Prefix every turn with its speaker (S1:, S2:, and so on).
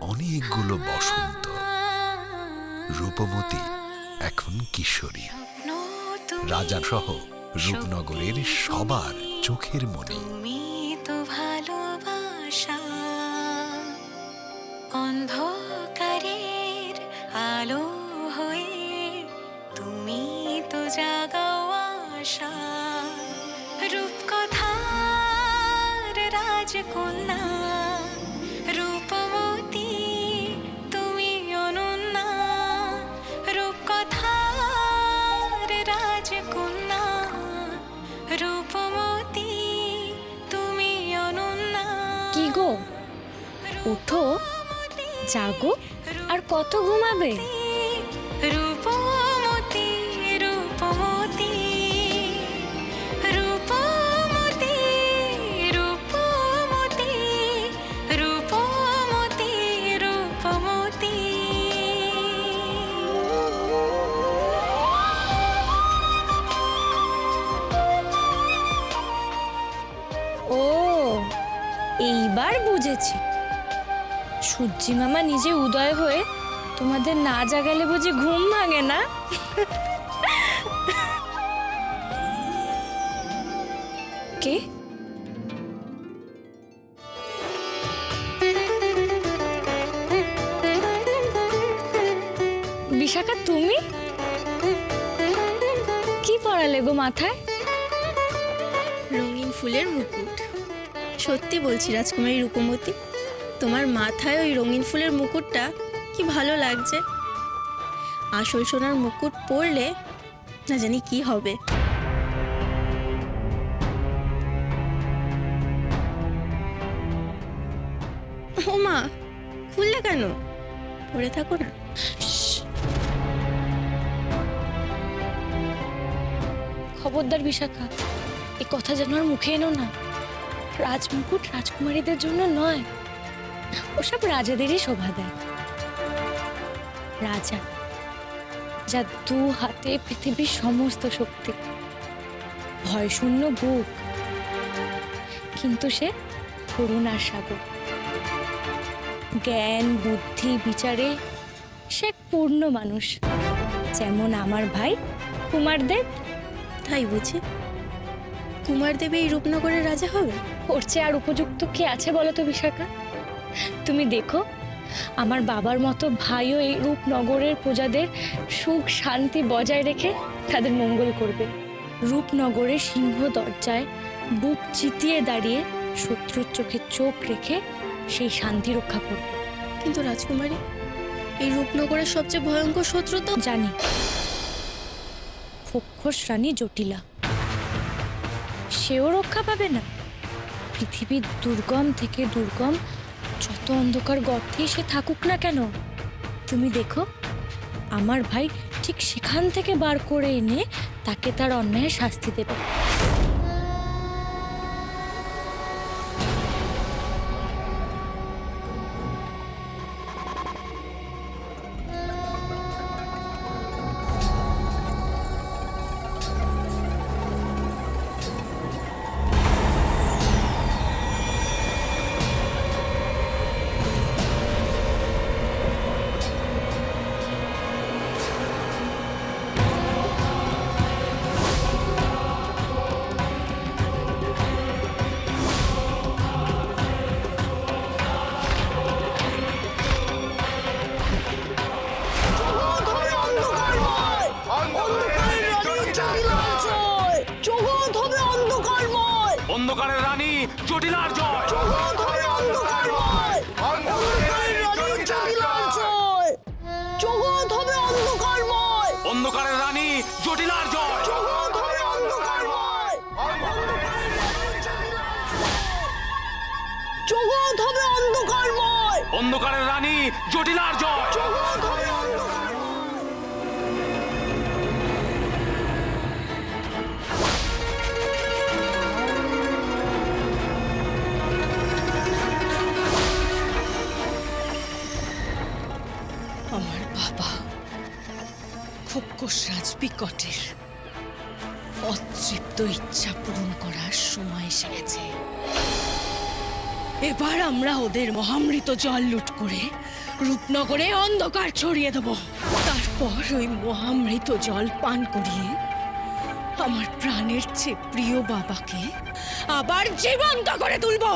S1: অনেকগুলো বসন্ত। রূপমতী, এখন কিশোরী। রাজা সহ রূপনগরের সবার চোখের
S2: তুমি তো ভালোবাসা অন্ধকারের আলো হয়ে তুমি তো জাগাও আশা। রূপকথার রাজকন্যা
S3: ওঠো জাগো আর কত ঘুমাবে?
S2: রূপমতী রূপমতী রূপমতী রূপমতী রূপমতী রূপমতী।
S3: ও এইবার বুঝেছি। সূর্যি মামা নিজে উদয় হয়ে তোমাদের না জাগালে বুঝি ঘুম ভাঙে না? কে? বিশাখা, তুমি? কি পড়ালে গো মাথায়?
S4: রঙিন ফুলের মুকুট। সত্যি বলছি, রাজকুমারী রূপমতী। তোমার মাথায় ওই রঙিন ফুলের মুকুটটা? কি ভালো লাগছে। আসল সোনার মুকুট পরলে না জানি কি হবে। ও মা খুললে কেন? পরে থাকো না।
S3: খবরদার বিশাখা এই কথা যেন আর মুখে এনো না। রাজমুকুট রাজকুমারীদের জন্য নয়। ওসব রাজাদেরই শোভা দেয়। রাজা যা দু হাতে পৃথিবীর সমস্ত শক্তি। ভয় শূন্য বুক। কিন্তু সে করুণার সাগর। জ্ঞান বুদ্ধি বিচারে সে এক পূর্ণ মানুষ। যেমন আমার ভাই কুমারদেব।
S4: তাই বুঝি। কুমার দেবী এই রূপনগরের রাজা হবে?
S3: ওর চেয়ে আর উপযুক্ত কি আছে বলো তো বিশাখা? তুমি দেখো আমার বাবার মতো ভাইও এই রূপনগরের প্রজাদের সুখ শান্তি বজায় রেখে তাদের মঙ্গল করবে। রূপনগরের সিংহ দরজায় বুক চিতিয়ে দাঁড়িয়ে শত্রুর চোখে চোখ রেখে সেই শান্তি রক্ষা করবে।
S4: কিন্তু রাজকুমারী এই রূপনগরের সবচেয়ে ভয়ঙ্কর শত্রু তো
S3: জানি। খক্ষস রানী জটিলা। সেও রক্ষা পাবে না। পৃথিবীর দুর্গম থেকে দুর্গম যত অন্ধকার গর্তে সে থাকুক না কেন? তুমি দেখো, আমার ভাই ঠিক সেখান থেকে বার করে এনে তাকে তার অন্যায়ের শাস্তি দেবে।
S5: অন্ধকারের রানী জটিলার জয়। অন্ধকারের রানী জটিলার জয়। অন্ধকারের রানী জটিলার জয়।
S6: খোকস রাজবিকটের অতৃপ্ত ইচ্ছা পূরণ করার সময় এসে গেছে। এবার আমরা ওদের মহামৃত জল লুট করে রূপনগরে অন্ধকার ছড়িয়ে দেব। তারপর ওই মহামৃত জল পান করিয়ে আমার প্রাণের চেয়ে প্রিয় বাবাকে আবার জীবন্ত করে তুলবো।